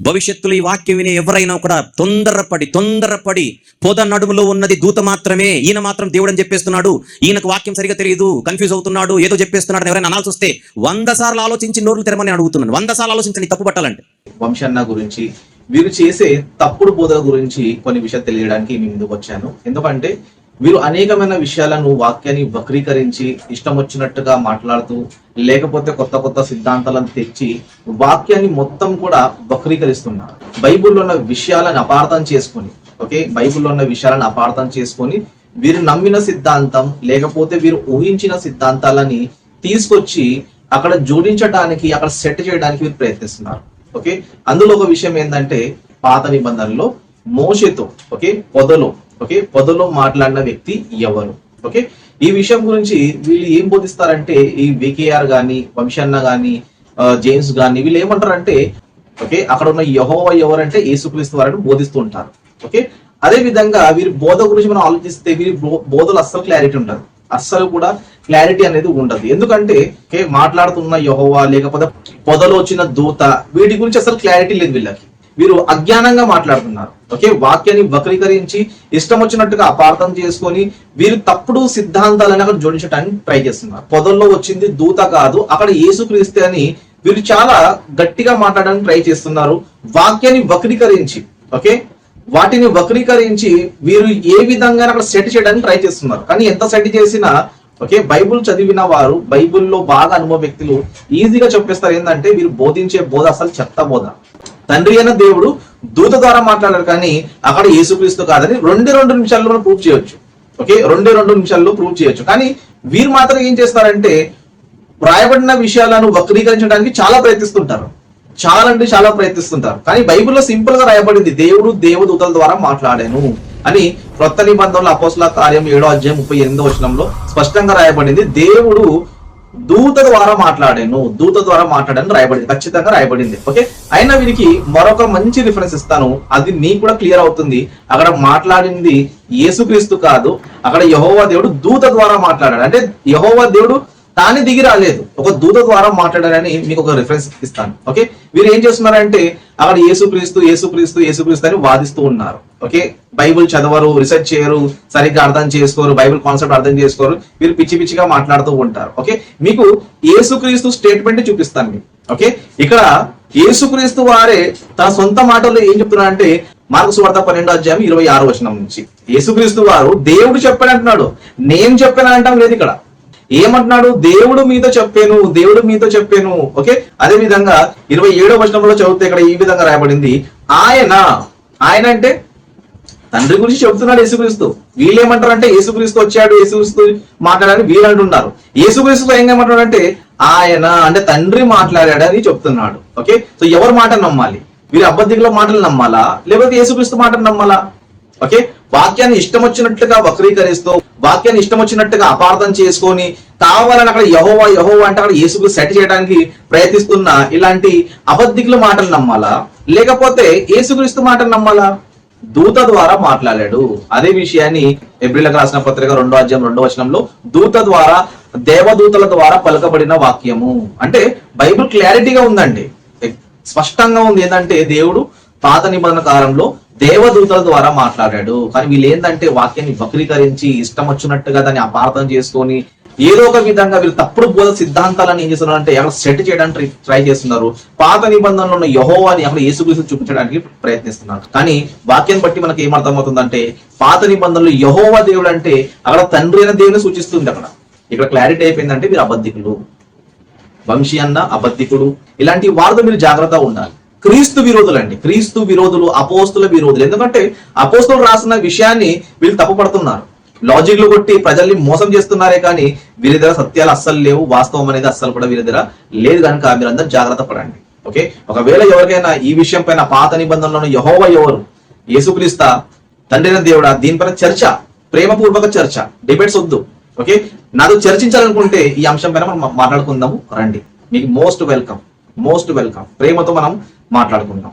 భవిష్యత్తులో ఈ వాక్యం వినే ఎవరైనా కూడా తొందరపడి తొందరపడి పొద నడుములో ఉన్నది దూత మాత్రమే. ఈయన మాత్రం దేవుడు అని చెప్పేస్తున్నాడు. ఈయనకు వాక్యం సరిగా తెలియదు. కన్ఫ్యూజ్ అవుతున్నాడు. ఏదో చెప్పేస్తున్నాడు ఎవరైనా అనాల్సి వస్తే వంద సార్లు ఆలోచించి నోర్లు తెరమని అడుగుతున్నాను. వంద సార్లు ఆలోచించండి తప్పు పట్టాలంటే. వంశన్న గురించి వీరు చేసే తప్పుడు బోధల గురించి కొన్ని విషయాలు తెలియడానికి మీ ముందుకు వచ్చాను. ఎందుకంటే వీరు అనేకమైన విషయాలను వాక్యాన్ని వక్రీకరించి ఇష్టం వచ్చినట్టుగా మాట్లాడుతూ లేకపోతే కొత్త కొత్త సిద్ధాంతాలను తెచ్చి వాక్యాన్ని మొత్తం కూడా వక్రీకరిస్తున్నారు. బైబిల్లో ఉన్న విషయాలను అపార్థం చేసుకొని ఓకే? బైబిల్లో ఉన్న విషయాలను అపార్థం చేసుకొని వీరు నమ్మిన సిద్ధాంతం లేకపోతే వీరు ఊహించిన సిద్ధాంతాలని తీసుకొచ్చి అక్కడ జోడించడానికి అక్కడ సెట్ చేయడానికి వీరు ప్రయత్నిస్తున్నారు ఓకే? అందులో ఒక విషయం ఏంటంటే పాత నిబంధనలో మోషతో ఓకే? పొదలో ఓకే? పొదలో మాట్లాడిన వ్యక్తి ఎవరు? ఓకే? ఈ విషయం గురించి వీళ్ళు ఏం బోధిస్తారంటే ఈ వికేఆర్ గాని వంశన్న గాని జేమ్స్ గాని వీళ్ళు ఏమంటారంటే ఓకే? అక్కడ ఉన్న యహోవ ఎవరంటే యేసుక్రీస్తు వారని బోధిస్తూ ఉంటారు. ఓకే? అదే విధంగా వీరి బోధ గురించి మనం ఆలోచిస్తే వీరి బో- బోధలు అస్సలు క్లారిటీ ఉండదు. అస్సలు కూడా క్లారిటీ అనేది ఉండదు. ఎందుకంటే ఓకే? మాట్లాడుతున్న యహోవా లేకపోతే పొదలో వచ్చిన దూత వీటి గురించి అసలు క్లారిటీ లేదు వీళ్ళకి. వీరు అజ్ఞానంగా మాట్లాడుతున్నారు. ఓకే? వాక్యాన్ని వక్రీకరించి ఇష్టం వచ్చినట్టుగా అపార్థం చేసుకొని వీరు తప్పుడు సిద్ధాంతాలను అక్కడ జోడించడానికి ట్రై చేస్తున్నారు. పొదల్లో వచ్చింది దూత కాదు అక్కడ యేసుక్రీస్తే అని వీరు చాలా గట్టిగా మాట్లాడడానికి ట్రై చేస్తున్నారు. వాక్యాన్ని వక్రీకరించి ఓకే? వాటిని వక్రీకరించి వీరు ఏ విధంగా అక్కడ సెట్ చేయడానికి ట్రై చేస్తున్నారు. కానీ ఎంత సెట్ చేసినా ఓకే? బైబుల్ చదివిన వారు బైబుల్లో బాగా అనుభవ వ్యక్తులు ఈజీగా చెప్పేస్తారు ఏంటంటే వీరు బోధించే బోధ అసలు చెత్త బోధ. తండ్రి అయిన దేవుడు దూత ద్వారా మాట్లాడారు కానీ అక్కడ యేసుక్రీస్తు కాదని రెండు రెండు నిమిషాల్లో మనం ప్రూవ్ చేయొచ్చు. ఓకే? రెండే రెండు నిమిషాల్లో ప్రూవ్ చేయొచ్చు. కానీ వీరు మాత్రం ఏం చేస్తారంటే రాయబడిన విషయాలను వక్రీకరించడానికి చాలా ప్రయత్నిస్తుంటారు. చాలా అంటే చాలా ప్రయత్నిస్తుంటారు. కానీ బైబిల్లో సింపుల్గా రాయబడింది దేవుడు దేవదూతల ద్వారా మాట్లాడాను అని క్రొత్త నిబంధనలు అపోస్ల కార్యం ఏడో అధ్యాయం ముప్పై ఎనిమిదో వచనంలో స్పష్టంగా రాయబడింది. దేవుడు దూత ద్వారా మాట్లాడాను. దూత ద్వారా మాట్లాడాను రాయబడింది. ఖచ్చితంగా రాయబడింది. ఓకే? అయినా వీరికి మరొక మంచి రిఫరెన్స్ ఇస్తాను. అది నీకు కూడా క్లియర్ అవుతుంది. అక్కడ మాట్లాడింది యేసుక్రీస్తు కాదు. అక్కడ యహోవా దేవుడు దూత ద్వారా మాట్లాడాడు. అంటే యహోవా దేవుడు తానే దిగి రాలేదు. ఒక దూత ద్వారా మాట్లాడారని మీకు ఒక రిఫరెన్స్ ఇస్తాను. ఓకే? వీరు ఏం చేస్తున్నారంటే అక్కడ యేసుక్రీస్తు యేసుక్రీస్తు యేసుక్రీస్తు అని వాదిస్తూ ఉన్నారు. ఓకే? బైబిల్ చదవరు రీసెర్చ్ చేయరు సరిగ్గా అర్థం చేసుకోరు బైబిల్ కాన్సెప్ట్ అర్థం చేసుకోరు వీరు పిచ్చి పిచ్చిగా మాట్లాడుతూ ఉంటారు. ఓకే? మీకు ఏసుక్రీస్తు స్టేట్మెంట్ చూపిస్తాను మీకు. ఓకే? ఇక్కడ ఏసుక్రీస్తు వారే తన సొంత మాటల్లో ఏం చెప్తున్నారంటే మార్కు వార్త పన్నెండో అధ్యాయం ఇరవై ఆరు వచనం నుంచి. యేసుక్రీస్తు వారు దేవుడు చెప్పాడు అంటున్నాడు. నేను చెప్పాను అంటాం లేదు ఇక్కడ. ఏమంటున్నాడు? దేవుడు మీతో చెప్పాను దేవుడు మీతో చెప్పాను. ఓకే? అదే విధంగా ఇరవై ఏడో వచనంలో చదివితే ఇక్కడ ఈ విధంగా రాయబడింది. ఆయన ఆయన అంటే తండ్రి గురించి చెబుతున్నాడు యేసుక్రీస్తు. వీళ్ళు ఏమంటారు అంటే యేసుక్రీస్తు వచ్చాడు యేసుక్రీస్తు మాట్లాడాలని వీళ్ళు అంటున్నారు. యేసుక్రీస్తు ఏం అంటే ఆయన అంటే తండ్రి మాట్లాడాడు అని చెప్తున్నాడు. ఓకే? సో ఎవరి మాట నమ్మాలి? వీరు అబద్ధికుల మాటలు నమ్మాలా? లేకపోతే యేసుక్రీస్తు మాటలు నమ్మాలా? ఓకే? వాక్యాన్ని ఇష్టం వచ్చినట్లుగా వక్రీకరిస్తూ వాక్యాన్ని ఇష్టం వచ్చినట్టుగా అపార్థం చేసుకొని కావాలని అక్కడ యహోవా యహోవా అంటే అక్కడ యేసుకు సెట్ చేయడానికి ప్రయత్నిస్తున్న ఇలాంటి అబద్ధికుల మాటలు నమ్మాలా? లేకపోతే యేసుక్రీస్తు మాటలు నమ్మాలా? దూత ద్వారా మాట్లాడాడు. అదే విషయాన్ని ఎబ్రిలకు రాసిన పత్రిక రెండో అధ్యాయం రెండో వచనంలో దూత ద్వారా దేవదూతల ద్వారా పలకబడిన వాక్యము. అంటే బైబిల్ క్లారిటీగా ఉందండి. స్పష్టంగా ఉంది ఏంటంటే దేవుడు పాత నిబంధన కాలంలో దేవదూతల ద్వారా మాట్లాడాడు. కానీ వీళ్ళు ఏంటంటే వాక్యాన్ని వక్రీకరించి ఇష్టం వచ్చినట్టుగా దాన్ని అపార్థం చేసుకొని ఏదో ఒక విధంగా వీళ్ళు తప్పుడు బోధ సిద్ధాంతాలను ఏం చేస్తున్నారు అంటే అక్కడ సెట్ చేయడానికి ట్రై- చేస్తున్నారు? పాత నిబంధనలో ఉన్న యహోవాని అక్కడ యేసుక్రీస్తు చూపించడానికి ప్రయత్నిస్తున్నారు. కానీ వాక్యం బట్టి మనకి ఏం అర్థమవుతుందంటే పాత నిబంధనలు యహోవా దేవుడు అంటే అక్కడ తండ్రి అయిన దేవుని సూచిస్తుంది అక్కడ. ఇక్కడ క్లారిటీ అయిపోయిందంటే మీరు అబద్ధికులు. వంశీ అన్న అబద్ధికుడు. ఇలాంటి వారితో మీరు జాగ్రత్తగా ఉండాలి. క్రీస్తు విరోధులు అండి క్రీస్తు విరోధులు అపోస్తుల విరోధులు. ఎందుకంటే అపోస్తులు రాసిన విషయాన్ని వీళ్ళు తప్పుపడుతున్నారు. లాజిక్లు కొట్టి ప్రజల్ని మోసం చేస్తున్నారే కానీ వీరి దగ్గర సత్యాలు అస్సలు లేవు వాస్తవం అనేది అస్సలు కూడా వీరి దగ్గర లేదు కనుక మీరందరూ జాగ్రత్త పడండి. ఓకే? ఒకవేళ ఎవరికైనా ఈ విషయం పైన పాత నిబంధనలను యహోవ ఎవరు? యేసుక్రీస్తా తండ్రి దేవుడా దీనిపైన చర్చ ప్రేమపూర్వక చర్చ డిబేట్స్ వద్దు. ఓకే? నాతో చర్చించాలనుకుంటే ఈ అంశం పైన మనం మాట్లాడుకుందాము. రండి. మీకు మోస్ట్ వెల్కమ్ మోస్ట్ వెల్కమ్. ప్రేమతో మనం మాట్లాడుకుందాం.